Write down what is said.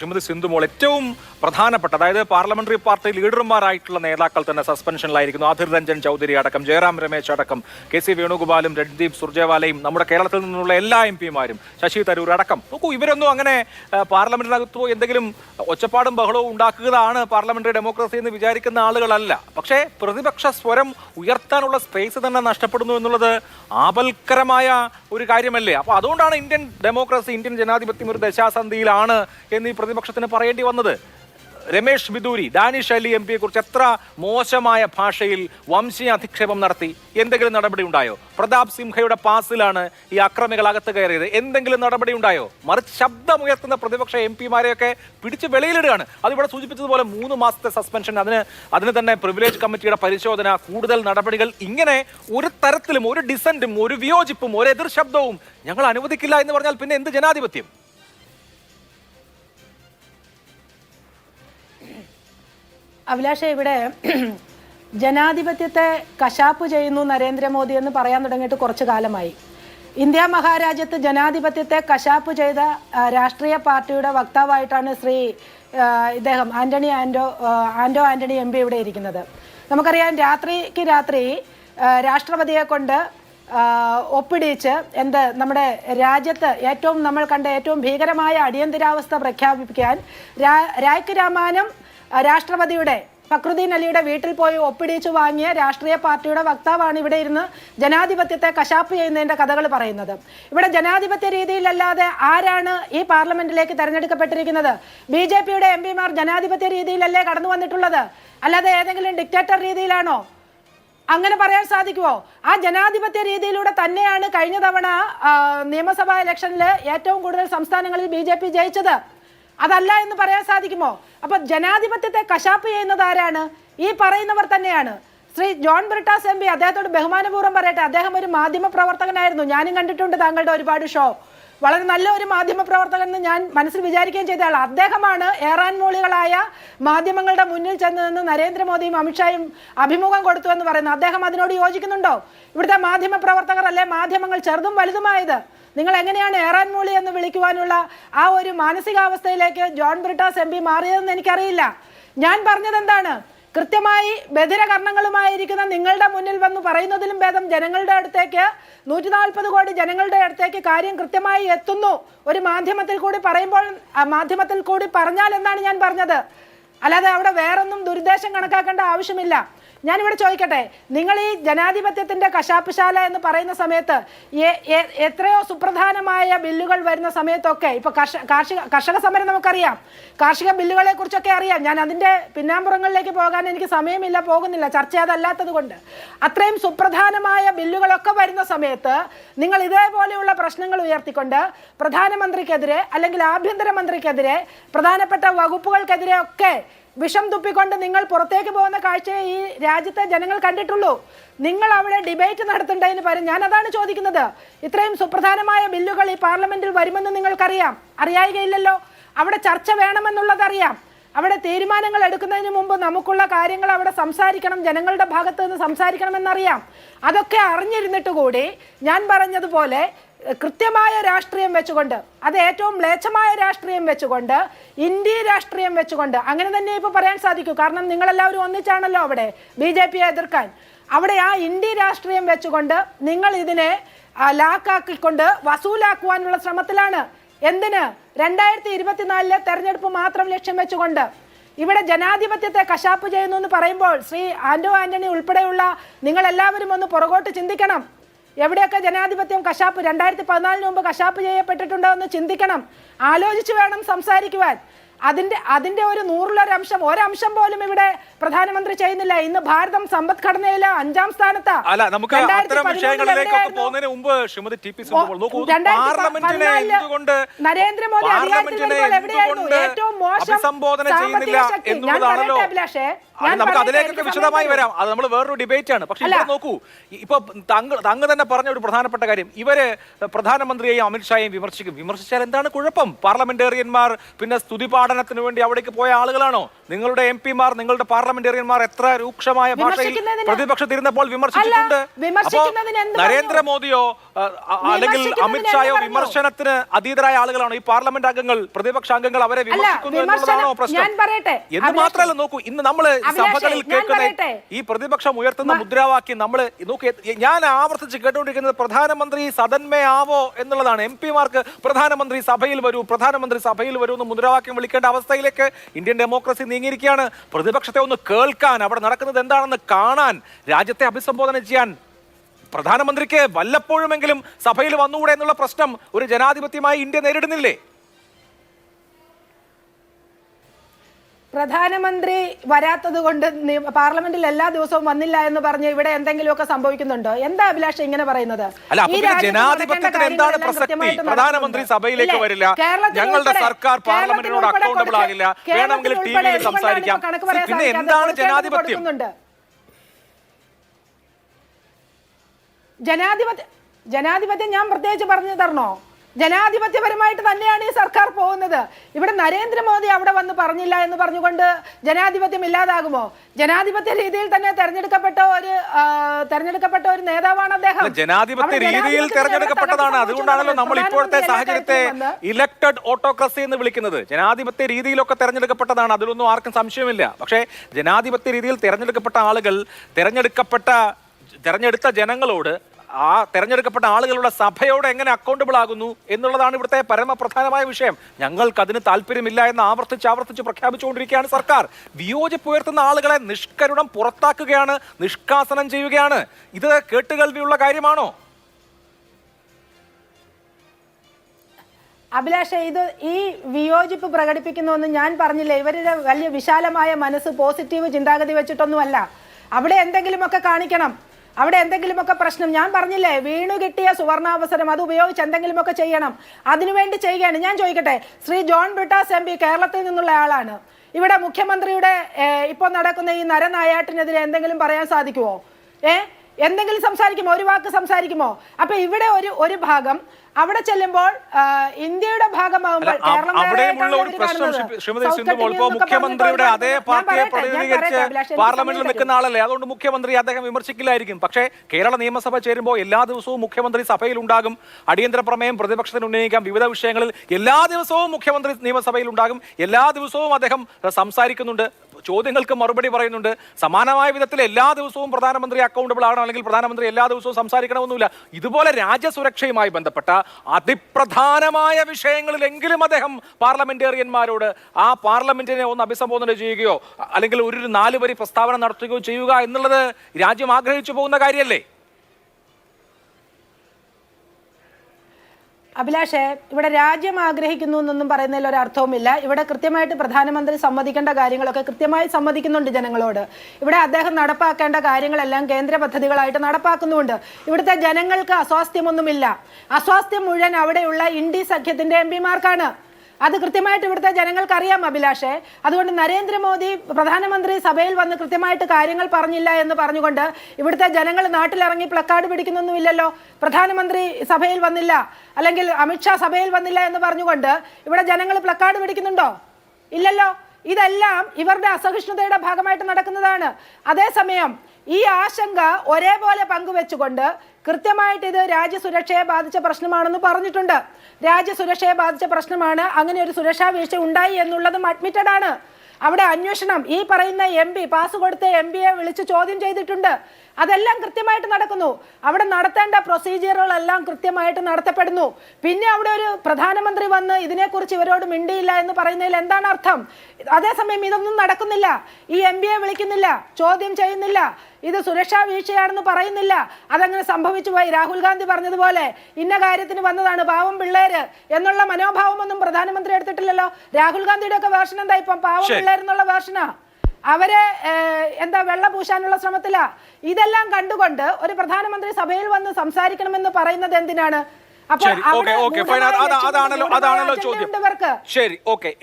ശ്രീമതി സിന്ധുമോൾ ഏറ്റവും പ്രധാനപ്പെട്ട അതായത് പാർലമെന്ററി പാർട്ടി ലീഡർമാരായിട്ടുള്ള നേതാക്കൾ തന്നെ സസ്പെൻഷനിലായിരിക്കുന്നു. അധിർ രഞ്ജൻ ചൗധരി അടക്കം ജയറാം രമേശ് അടക്കം കെ സി വേണുഗോപാലും രൺദീപ് സുർജേവാലയും നമ്മുടെ കേരളത്തിൽ നിന്നുള്ള എല്ലാ എം പിമാരും ശശി തരൂർ അടക്കം. നോക്കൂ ഇവരൊന്നും അങ്ങനെ പാർലമെന്റിനകത്ത് പോയി എന്തെങ്കിലും ഒച്ചപ്പാടും ബഹളവും ഉണ്ടാക്കുകയാണ് പാർലമെന്ററി ഡെമോക്രസി എന്ന് വിചാരിക്കുന്ന ആളുകളല്ല. പക്ഷേ പ്രതിപക്ഷ സ്വരം ഉയർത്താനുള്ള സ്പേസ് തന്നെ നഷ്ടപ്പെടുന്നു എന്നുള്ളത് ആപൽക്കരമായ ഒരു കാര്യമല്ലേ? അപ്പോൾ അതുകൊണ്ടാണ് ഇന്ത്യൻ ഡെമോക്രസി ഇന്ത്യൻ ജനാധിപത്യം ഒരു ദശാസന്ധിയിലാണ് എന്ന് പ്രതിപക്ഷത്തിന് പറയേണ്ടി വന്നത്? രമേഷ് ബിദൂരി ഡാനിഷ് അലി എം പിയെ കുറിച്ച് എത്ര മോശമായ ഭാഷയിൽ വംശീയ അധിക്ഷേപം നടത്തി? എന്തെങ്കിലും നടപടി ഉണ്ടായോ? പ്രതാപ് സിംഹയുടെ പാസിലാണ് ഈ അക്രമികൾ അകത്ത് കയറിയത്. എന്തെങ്കിലും നടപടി ഉണ്ടായോ? മറിച്ച് ശബ്ദമുയർത്തുന്ന പ്രതിപക്ഷ എം പിമാരെയൊക്കെ പിടിച്ച് വെളിയിലിടുകയാണ്. അതിവിടെ സൂചിപ്പിച്ചതുപോലെ മൂന്ന് മാസത്തെ സസ്പെൻഷൻ. അതിന് അതിന് തന്നെ പ്രിവിലേജ് കമ്മിറ്റിയുടെ പരിശോധന കൂടുതൽ നടപടികൾ ഇങ്ങനെ ഒരു തരത്തിലും ഒരു ഡിസന്റും ഒരു വിയോജിപ്പും ഒരു എതിർ ശബ്ദവും ഞങ്ങൾ അനുവദിക്കില്ല എന്ന് പറഞ്ഞാൽ പിന്നെ എന്ത് ജനാധിപത്യം? അഭിലാഷ ഇവിടെ ജനാധിപത്യത്തെ കശാപ്പ് ചെയ്യുന്നു നരേന്ദ്രമോദി എന്ന് പറയാൻ തുടങ്ങിയിട്ട് കുറച്ചു കാലമായി. ഇന്ത്യ മഹാരാജ്യത്ത് ജനാധിപത്യത്തെ കശാപ്പ് ചെയ്ത രാഷ്ട്രീയ പാർട്ടിയുടെ വക്താവായിട്ടാണ് ശ്രീ ഇദ്ദേഹം ആന്റണി ആൻഡോ ആൻഡോ ആന്റോ ആന്റണി എം ഇവിടെ ഇരിക്കുന്നത്. നമുക്കറിയാം രാത്രിക്ക് രാത്രി രാഷ്ട്രപതിയെ കൊണ്ട് ഒപ്പിടിച്ച് എന്ത് നമ്മുടെ രാജ്യത്ത് ഏറ്റവും നമ്മൾ കണ്ട ഏറ്റവും ഭീകരമായ അടിയന്തരാവസ്ഥ പ്രഖ്യാപിക്കാൻ രായ്ക്ക് രാമാനം രാഷ്ട്രപതിയുടെ ഫക്രുദ്ദീൻ അലിയുടെ വീട്ടിൽ പോയി ഒപ്പിടിച്ചു വാങ്ങിയ രാഷ്ട്രീയ പാർട്ടിയുടെ വക്താവാണ് ഇവിടെ ഇരുന്ന് ജനാധിപത്യത്തെ കശാപ്പ് ചെയ്യുന്നതിന്റെ കഥകൾ പറയുന്നത്. ഇവിടെ ജനാധിപത്യ രീതിയിലല്ലാതെ ആരാണ് ഈ പാർലമെന്റിലേക്ക് തെരഞ്ഞെടുക്കപ്പെട്ടിരിക്കുന്നത്? ബി ജെ പിയുടെ എം പിമാർ ജനാധിപത്യ രീതിയിലല്ലേ കടന്നു വന്നിട്ടുള്ളത്? അല്ലാതെ ഏതെങ്കിലും ഡിക്റ്റേറ്റർ രീതിയിലാണോ? അങ്ങനെ പറയാൻ സാധിക്കുമോ ആ ജനാധിപത്യ രീതിയിലൂടെ തന്നെയാണ് കഴിഞ്ഞ തവണ നിയമസഭാ ഇലക്ഷനിൽ ഏറ്റവും കൂടുതൽ സംസ്ഥാനങ്ങളിൽ ബി ജയിച്ചത്. അതല്ല എന്ന് പറയാൻ സാധിക്കുമോ? അപ്പൊ ജനാധിപത്യത്തെ കശാപ്പ് ചെയ്യുന്നത് ആരാണ്? ഈ പറയുന്നവർ തന്നെയാണ്. ശ്രീ ജോൺ ബ്രിട്ടാസ് എം പി അദ്ദേഹത്തോട് ബഹുമാനപൂർവം പറയട്ടെ. അദ്ദേഹം ഒരു മാധ്യമ പ്രവർത്തകനായിരുന്നു. ഞാനും കണ്ടിട്ടുണ്ട് താങ്കളുടെ ഒരുപാട് ഷോ വളരെ നല്ല ഒരു മാധ്യമ പ്രവർത്തകൻ എന്ന് ഞാൻ മനസ്സിൽ വിചാരിക്കുകയും ചെയ്ത ആൾ അദ്ദേഹമാണ് ഏറാൻ മോളികളായ മാധ്യമങ്ങളുടെ മുന്നിൽ ചെന്ന് നിന്ന് നരേന്ദ്രമോദിയും അമിത്ഷായും അഭിമുഖം കൊടുത്തു എന്ന് പറയുന്നത്. അദ്ദേഹം അതിനോട് യോജിക്കുന്നുണ്ടോ? ഇവിടുത്തെ മാധ്യമ പ്രവർത്തകർ അല്ലെ? മാധ്യമങ്ങൾ ചെറുതും വലുതുമായത്. നിങ്ങൾ എങ്ങനെയാണ് ഏറാൻ മൂളി എന്ന് വിളിക്കുവാനുള്ള ആ ഒരു മാനസികാവസ്ഥയിലേക്ക് ജോൺ ബ്രിട്ടാസ് എം പി മാറിയതെന്ന് എനിക്കറിയില്ല. ഞാൻ പറഞ്ഞത് എന്താണ് കൃത്യമായി ബധിരകർണങ്ങളുമായിരിക്കുന്ന നിങ്ങളുടെ മുന്നിൽ വന്ന് പറയുന്നതിലും ഭേദം ജനങ്ങളുടെ അടുത്തേക്ക് നൂറ്റി നാൽപ്പത് കോടി ജനങ്ങളുടെ അടുത്തേക്ക് കാര്യം കൃത്യമായി എത്തുന്നു. ഒരു മാധ്യമത്തിൽ കൂടി പറയുമ്പോൾ മാധ്യമത്തിൽ കൂടി പറഞ്ഞാൽ എന്നാണ് ഞാൻ പറഞ്ഞത്. അല്ലാതെ അവിടെ വേറൊന്നും ദുരുദ്ദേശം കണക്കാക്കേണ്ട ആവശ്യമില്ല. ഞാനിവിടെ ചോദിക്കട്ടെ നിങ്ങൾ ഈ ജനാധിപത്യത്തിന്റെ കശാപ്പുശാല എന്ന് പറയുന്ന സമയത്ത് എത്രയോ സുപ്രധാനമായ ബില്ലുകൾ വരുന്ന സമയത്തൊക്കെ ഇപ്പൊ കർഷക കാർഷിക സമരം നമുക്കറിയാം. കാർഷിക ബില്ലുകളെ കുറിച്ചൊക്കെ അറിയാം. ഞാൻ അതിന്റെ പിന്നാമ്പുറങ്ങളിലേക്ക് പോകാൻ എനിക്ക് സമയമില്ല പോകുന്നില്ല ചർച്ച അതല്ലാത്തത് കൊണ്ട്. അത്രയും സുപ്രധാനമായ ബില്ലുകളൊക്കെ വരുന്ന സമയത്ത് നിങ്ങൾ ഇതേപോലെയുള്ള പ്രശ്നങ്ങൾ ഉയർത്തിക്കൊണ്ട് പ്രധാനമന്ത്രിക്കെതിരെ അല്ലെങ്കിൽ ആഭ്യന്തരമന്ത്രിക്കെതിരെ പ്രധാനപ്പെട്ട വകുപ്പുകൾക്കെതിരെ ഒക്കെ വിഷം തുപ്പിക്കൊണ്ട് നിങ്ങൾ പുറത്തേക്ക് പോകുന്ന കാഴ്ചയെ ഈ രാജ്യത്തെ ജനങ്ങൾ കണ്ടിട്ടുള്ളൂ. നിങ്ങൾ അവിടെ ഡിബേറ്റ് നടത്തേണ്ടതിന് പകരം ഞാൻ അതാണ് ചോദിക്കുന്നത്. ഇത്രയും സുപ്രധാനമായ ബില്ലുകൾ ഈ പാർലമെന്റിൽ വരുമെന്ന് നിങ്ങൾക്കറിയാം. അറിയായികയില്ലല്ലോ. അവിടെ ചർച്ച വേണമെന്നുള്ളത് അറിയാം. അവിടെ തീരുമാനങ്ങൾ എടുക്കുന്നതിന് മുമ്പ് നമുക്കുള്ള കാര്യങ്ങൾ അവിടെ സംസാരിക്കണം ജനങ്ങളുടെ ഭാഗത്ത് നിന്ന് സംസാരിക്കണമെന്നറിയാം അതൊക്കെ അറിഞ്ഞിരുന്നിട്ട് കൂടി ഞാൻ പറഞ്ഞതുപോലെ കൃത്യമായ രാഷ്ട്രീയം വെച്ചുകൊണ്ട് അത് ഏറ്റവും മ്ലേച്ഛമായ രാഷ്ട്രീയം വെച്ചുകൊണ്ട് ഇന്ത്യ രാഷ്ട്രീയം വെച്ചുകൊണ്ട് അങ്ങനെ തന്നെ ഇപ്പൊ പറയാൻ സാധിക്കൂ. കാരണം നിങ്ങളെല്ലാവരും ഒന്നിച്ചാണല്ലോ അവിടെ ബി ജെ പിയെ എതിർക്കാൻ. അവിടെ ആ ഇന്ത്യ രാഷ്ട്രീയം വെച്ചുകൊണ്ട് നിങ്ങൾ ഇതിനെ ലാക്കാക്കിക്കൊണ്ട് വസൂലാക്കുവാനുള്ള ശ്രമത്തിലാണ്. എന്തിന്? രണ്ടായിരത്തി ഇരുപത്തിനാലിലെ തെരഞ്ഞെടുപ്പ് മാത്രം ലക്ഷ്യം വെച്ചുകൊണ്ട്. ഇവിടെ ജനാധിപത്യത്തെ കശാപ്പ് ചെയ്യുന്നു എന്ന് പറയുമ്പോൾ ശ്രീ ആന്റോ ആന്റണി ഉൾപ്പെടെയുള്ള നിങ്ങളെല്ലാവരും ഒന്ന് പുറകോട്ട് ചിന്തിക്കണം. എവിടെയൊക്കെ ജനാധിപത്യം കശാപ്പ് രണ്ടായിരത്തി പതിനാലിന് മുമ്പ് കശാപ്പ് ചെയ്യപ്പെട്ടിട്ടുണ്ടോ എന്ന് ചിന്തിക്കണം. ആലോചിച്ച് വേണം സംസാരിക്കുവാൻ. അതിന്റെ അതിന്റെ ഒരു നൂറിലൊരംശം ഒരംശം പോലും ഇവിടെ പ്രധാനമന്ത്രി ചെയ്യുന്നില്ല. ഇന്ന് ഭാരതം സമ്പദ്ഘടനയിലെ അഞ്ചാം സ്ഥാനത്താ. അല്ല നമുക്ക് രണ്ടായിരത്തി അത്തരം പതിമൂന്നിൽ വിഷയങ്ങളിലേക്കൊക്കെ എവിടെയായിരുന്നു? പോകുന്നതിന് മുമ്പ് ശ്രീമതി ടി പി നോക്കൂ രണ്ടായിരത്തി പാർലമെന്റിനെ പതിനാലിൽ എന്തുകൊണ്ട് നരേന്ദ്രമോദി അധികാരത്തിൽ പാർലമെന്റിനെ വരുമ്പോൾ എവിടെയായിരുന്നു? ഏറ്റവും മോശം അഭിസംബോധന ചെയ്യുന്നില്ല സാമ്പത്തിക ശക്തി? ഞാൻ പറയട്ടെ അഭിലാഷേ. നമുക്ക് അതിലേക്കൊക്കെ വിശദമായി വരാം. അത് നമ്മൾ വേറൊരു ഡിബേറ്റ് ആണ്. പക്ഷെ. ഇവിടെ നോക്കൂ ഇപ്പൊ തങ്ങൾ തങ്ങ് തന്നെ പറഞ്ഞ ഒരു പ്രധാനപ്പെട്ട കാര്യം. ഇവർ പ്രധാനമന്ത്രിയെയും അമിത്ഷായെയും വിമർശിക്കും. വിമർശിച്ചാൽ എന്താണ് കുഴപ്പം? പാർലമെന്റേറിയന്മാർ പിന്നെ സ്തുതി പാഠനത്തിന് വേണ്ടി അവിടേക്ക് പോയ ആളുകളാണോ? നിങ്ങളുടെ എം പിമാർ നിങ്ങളുടെ പാർലമെന്റേറിയന്മാർ എത്ര രൂക്ഷമായ ഭാഷയിൽ പ്രതിപക്ഷത്തിരുന്നപ്പോൾ വിമർശിച്ചിട്ടുണ്ട്? നരേന്ദ്രമോദിയോ അല്ലെങ്കിൽ അമിത്ഷായോ? വിമർശനത്തിന് അതീതരായ ആളുകളാണോ? ഈ പാർലമെന്റ് അംഗങ്ങൾ പ്രതിപക്ഷ അംഗങ്ങൾ അവരെ വിമർശിക്കുന്നു എന്നുള്ളതാണോ പ്രശ്നം? എന്ന്. മാത്രമല്ല നോക്കൂ ഇന്ന് നമ്മൾ സഭകളിൽ കേൾക്കുന്ന ഈ പ്രതിപക്ഷം ഉയർത്തുന്ന മുദ്രാവാക്യം നമ്മൾ നോക്കി ഞാൻ ആവർത്തിച്ച് കേട്ടുകൊണ്ടിരിക്കുന്നത് പ്രധാനമന്ത്രി സദന്മേ ആവോ എന്നുള്ളതാണ്. എം പിമാർക്ക് പ്രധാനമന്ത്രി സഭയിൽ വരൂ പ്രധാനമന്ത്രി സഭയിൽ വരൂ എന്ന് മുദ്രാവാക്യം വിളിക്കേണ്ട അവസ്ഥയിലേക്ക് ഇന്ത്യൻ ഡെമോക്രസി നീങ്ങിയിരിക്കുകയാണ്. പ്രതിപക്ഷത്തെ ഒന്ന് കേൾക്കാൻ അവിടെ നടക്കുന്നത് എന്താണെന്ന് കാണാൻ രാജ്യത്തെ അഭിസംബോധന ചെയ്യാൻ പ്രധാനമന്ത്രിക്ക് വല്ലപ്പോഴുമെങ്കിലും സഭയിൽ വന്നുകൂടെ എന്നുള്ള പ്രശ്നം ഒരു ജനാധിപത്യമായി ഇന്ത്യ നേരിടുന്നില്ലേ? പ്രധാനമന്ത്രി വരാത്തത് കൊണ്ട് പാർലമെന്റിൽ എല്ലാ ദിവസവും വന്നില്ല എന്ന് പറഞ്ഞ് ഇവിടെ എന്തെങ്കിലുമൊക്കെ സംഭവിക്കുന്നുണ്ടോ? എന്താ അഭിലാഷ് ഇങ്ങനെ പറയുന്നത്? ജനാധിപത്യത്തിന് എന്താണ് പ്രസക്തി? പ്രധാനമന്ത്രി സഭയിലേക്ക് വരില്ല. ഞങ്ങളുടെ സർക്കാർ പാർലമെന്റിനോട് അക്കൗണ്ടബിൾ ആകില്ല. വേണമെങ്കിൽ ടി വിയിൽ സംസാരിക്കാം. പിന്നെ എന്താണ് ജനാധിപത്യം? ജനാധിപത്യ ജനാധിപത്യം ഞാൻ പ്രത്യേകിച്ച് പറഞ്ഞു തരണോ? ജനാധിപത്യപരമായിട്ട് തന്നെയാണ് ഈ സർക്കാർ പോകുന്നത്. ഇവിടെ നരേന്ദ്രമോദി അവിടെ വന്ന് പറഞ്ഞില്ല എന്ന് പറഞ്ഞുകൊണ്ട് ജനാധിപത്യം ഇല്ലാതാകുമോ? ജനാധിപത്യ രീതിയിൽ തന്നെ തെരഞ്ഞെടുക്കപ്പെട്ട ഒരു തെരഞ്ഞെടുക്കപ്പെട്ട ഒരു നേതാവാണ് അദ്ദേഹം. ജനാധിപത്യ രീതിയിൽ തെരഞ്ഞെടുക്കപ്പെട്ടതാണ്. അതുകൊണ്ടാണല്ലോ നമ്മൾ ഇപ്പോഴത്തെ സാഹചര്യത്തെ ഇലക്ടഡ് ഓട്ടോക്രസി എന്ന് വിളിക്കുന്നത്. ജനാധിപത്യ രീതിയിലൊക്കെ തെരഞ്ഞെടുക്കപ്പെട്ടതാണ്. അതിലൊന്നും ആർക്കും സംശയമില്ല. പക്ഷേ ജനാധിപത്യ രീതിയിൽ തെരഞ്ഞെടുക്കപ്പെട്ട ആളുകൾ തെരഞ്ഞെടുക്കപ്പെട്ട തെരഞ്ഞെടുത്ത ജനങ്ങളോട് ആ തെരഞ്ഞെടുക്കപ്പെട്ട ആളുകളുടെ സഭയോട് എങ്ങനെ അക്കൗണ്ടബിൾ ആകുന്നു എന്നുള്ളതാണ് ഇവിടുത്തെ പരമപ്രധാനമായ വിഷയം. ഞങ്ങൾക്ക് അതിന് താല്പര്യമില്ല എന്ന് ആവർത്തിച്ച് ആവർത്തിച്ച് പ്രഖ്യാപിച്ചുകൊണ്ടിരിക്കുകയാണ് സർക്കാർ. വിയോജിപ്പ് ഉയർത്തുന്ന ആളുകളെ നിഷ്കരുണം പുറത്താക്കുകയാണ് നിഷ്കാസനം ചെയ്യുകയാണ്. ഇത് കേട്ടുകേൾവിയുള്ള കാര്യമാണോ? അഭിലാഷ ഇത് ഈ വിയോജിപ്പ് പ്രകടിപ്പിക്കുന്നുവെന്ന് ഞാൻ പറഞ്ഞില്ല ഇവരുടെ വലിയ വിശാലമായ മനസ്സ് പോസിറ്റീവ് ചിന്താഗതി വെച്ചിട്ടൊന്നുമല്ല. അവിടെ എന്തെങ്കിലുമൊക്കെ കാണിക്കണം. അവിടെ എന്തെങ്കിലുമൊക്കെ പ്രശ്നം ഞാൻ പറഞ്ഞില്ലേ വീണു കിട്ടിയ സുവർണാവസരം അത് ഉപയോഗിച്ച് എന്തെങ്കിലുമൊക്കെ ചെയ്യണം. അതിനുവേണ്ടി ചെയ്യുകയാണ്. ഞാൻ ചോദിക്കട്ടെ ശ്രീ ജോൺ ബ്രിട്ടാസ് എം പി കേരളത്തിൽ നിന്നുള്ള ആളാണ്. ഇവിടെ മുഖ്യമന്ത്രിയുടെ ഇപ്പോൾ നടക്കുന്ന ഈ നരനായാട്ടിനെതിരെ എന്തെങ്കിലും പറയാൻ സാധിക്കുമോ ഏ? എന്തെങ്കിലും സംസാരിക്കുമോ? ഒരു വാക്ക് സംസാരിക്കുമോ? അപ്പൊ ഇവിടെ ഒരു ഒരു ഭാഗം അവിടെ ചെല്ലുമ്പോൾ ഇന്ത്യയുടെ ഭാഗമാകുമ്പോൾ കേരളം മുഖ്യമന്ത്രിയുടെ അതേ പാർട്ടിയെ പ്രതിനിധീകരിച്ച് പാർലമെന്റിൽ നിൽക്കുന്ന ആളല്ലേ അതുകൊണ്ട് മുഖ്യമന്ത്രി അദ്ദേഹം വിമർശിക്കില്ലായിരിക്കും. പക്ഷേ കേരള നിയമസഭ ചേരുമ്പോൾ എല്ലാ ദിവസവും മുഖ്യമന്ത്രി സഭയിൽ ഉണ്ടാകും അടിയന്തര പ്രമേയം പ്രതിപക്ഷത്തിന് ഉന്നയിക്കാം. വിവിധ വിഷയങ്ങളിൽ എല്ലാ ദിവസവും മുഖ്യമന്ത്രി നിയമസഭയിൽ ഉണ്ടാകും എല്ലാ ദിവസവും അദ്ദേഹം സംസാരിക്കുന്നുണ്ട്. ചോദ്യങ്ങൾക്ക് മറുപടി പറയുന്നുണ്ട്. സമാനമായ വിധത്തിൽ എല്ലാ ദിവസവും പ്രധാനമന്ത്രി അക്കൗണ്ടബിൾ ആണോ അല്ലെങ്കിൽ പ്രധാനമന്ത്രി എല്ലാ ദിവസവും സംസാരിക്കണമെന്നില്ല ഇതുപോലെ രാജ്യസുരക്ഷയുമായി ബന്ധപ്പെട്ട അതിപ്രധാനമായ വിഷയങ്ങളിലെങ്കിലും അദ്ദേഹം പാർലമെന്റേറിയന്മാരോട് ആ പാർലമെന്റിനെ ഒന്ന് അഭിസംബോധന ചെയ്യുകയോ അല്ലെങ്കിൽ ഒരു നാല് വരി പ്രസ്താവന നടത്തുകയോ ചെയ്യുക എന്നുള്ളത് രാജ്യം ആഗ്രഹിച്ചു പോകുന്ന കാര്യമല്ലേ? അഭിലാഷേ ഇവിടെ രാജ്യം ആഗ്രഹിക്കുന്നു എന്നൊന്നും പറയുന്നതിൽ ഒരു അർത്ഥവുമില്ല ഇവിടെ കൃത്യമായിട്ട് പ്രധാനമന്ത്രി സമ്മതിക്കേണ്ട കാര്യങ്ങളൊക്കെ കൃത്യമായി സമ്മതിക്കുന്നുണ്ട് ജനങ്ങളോട്. ഇവിടെ അദ്ദേഹം നടപ്പാക്കേണ്ട കാര്യങ്ങളെല്ലാം കേന്ദ്ര പദ്ധതികളായിട്ട് നടപ്പാക്കുന്നുണ്ട് ഇവിടുത്തെ ജനങ്ങൾക്ക് അസ്വാസ്ഥ്യമൊന്നുമില്ല. അസ്വാസ്ഥ്യം മുഴുവൻ അവിടെയുള്ള ഇൻഡി സഖ്യത്തിന്റെ എം പിമാർക്കാണ്. അത് കൃത്യമായിട്ട് ഇവിടുത്തെ ജനങ്ങൾക്ക് അറിയാം അഭിലാഷേ. അതുകൊണ്ട് നരേന്ദ്രമോദി പ്രധാനമന്ത്രി സഭയിൽ വന്ന് കൃത്യമായിട്ട് കാര്യങ്ങൾ പറഞ്ഞില്ല എന്ന് പറഞ്ഞുകൊണ്ട് ഇവിടുത്തെ ജനങ്ങൾ നാട്ടിലിറങ്ങി പ്ലക്കാർഡ് പിടിക്കുന്നൊന്നുമില്ലല്ലോ. പ്രധാനമന്ത്രി സഭയിൽ വന്നില്ല അല്ലെങ്കിൽ അമിത്ഷാ സഭയിൽ വന്നില്ല എന്ന് പറഞ്ഞുകൊണ്ട് ഇവിടെ ജനങ്ങൾ പ്ലക്കാർഡ് പിടിക്കുന്നുണ്ടോ? ഇല്ലല്ലോ. ഇതെല്ലാം ഇവരുടെ അസഹിഷ്ണുതയുടെ ഭാഗമായിട്ട് നടക്കുന്നതാണ്. അതേസമയം ഈ ആശങ്ക ഒരേപോലെ പങ്കുവെച്ചുകൊണ്ട് കൃത്യമായിട്ട് ഇത് രാജ്യസുരക്ഷയെ ബാധിച്ച പ്രശ്നമാണെന്ന് പറഞ്ഞിട്ടുണ്ട്. രാജ്യസുരക്ഷയെ ബാധിച്ച പ്രശ്നമാണ്. അങ്ങനെ ഒരു സുരക്ഷാ വീഴ്ച ഉണ്ടായി എന്നുള്ളതും അഡ്മിറ്റഡ് ആണ് അവിടെ അന്വേഷണം ഈ പറയുന്ന എം പി പാസ് കൊടുത്ത എം പിയെ വിളിച്ച് ചോദ്യം ചെയ്തിട്ടുണ്ട്. അതെല്ലാം കൃത്യമായിട്ട് നടക്കുന്നു. അവിടെ നടത്തേണ്ട പ്രൊസീജിയറുകളെല്ലാം കൃത്യമായിട്ട് നടത്തപ്പെടുന്നു. പിന്നെ അവിടെ ഒരു പ്രധാനമന്ത്രി വന്ന് ഇതിനെക്കുറിച്ച് ഇവരോട് മിണ്ടിയില്ല എന്ന് പറയുന്നതിൽ എന്താണ് അർത്ഥം? അതേസമയം ഇതൊന്നും നടക്കുന്നില്ല. ഈ എം പിയെ വിളിക്കുന്നില്ല. ചോദ്യം ചെയ്യുന്നില്ല. ഇത് സുരക്ഷാ വീഴ്ചയാണെന്ന് പറയുന്നില്ല. അതങ്ങനെ സംഭവിച്ചു പോയി. രാഹുൽ ഗാന്ധി പറഞ്ഞതുപോലെ ഇന്ന കാര്യത്തിന് വന്നതാണ് പാവം പിള്ളേര് എന്നുള്ള മനോഭാവമൊന്നും പ്രധാനമന്ത്രി എടുത്തിട്ടില്ലല്ലോ. രാഹുൽ ഗാന്ധിയുടെ ഒക്കെ വേർഷൻ എന്താ ഇപ്പം? പാവം. പിള്ളേരെന്നുള്ള വേർഷനാ അവരെ എന്താ വെള്ള പൂശാനുള്ള ശ്രമത്തിലാ. ഇതെല്ലാം കണ്ടുകൊണ്ട് ഒരു പ്രധാനമന്ത്രി സഭയിൽ വന്ന് സംസാരിക്കണമെന്ന് പറയുന്നത് എന്തിനാണ്? അപ്പോൾ അതാണല്ലോ അതാണല്ലോ ചോദ്യം. ശരി ഓക്കെ.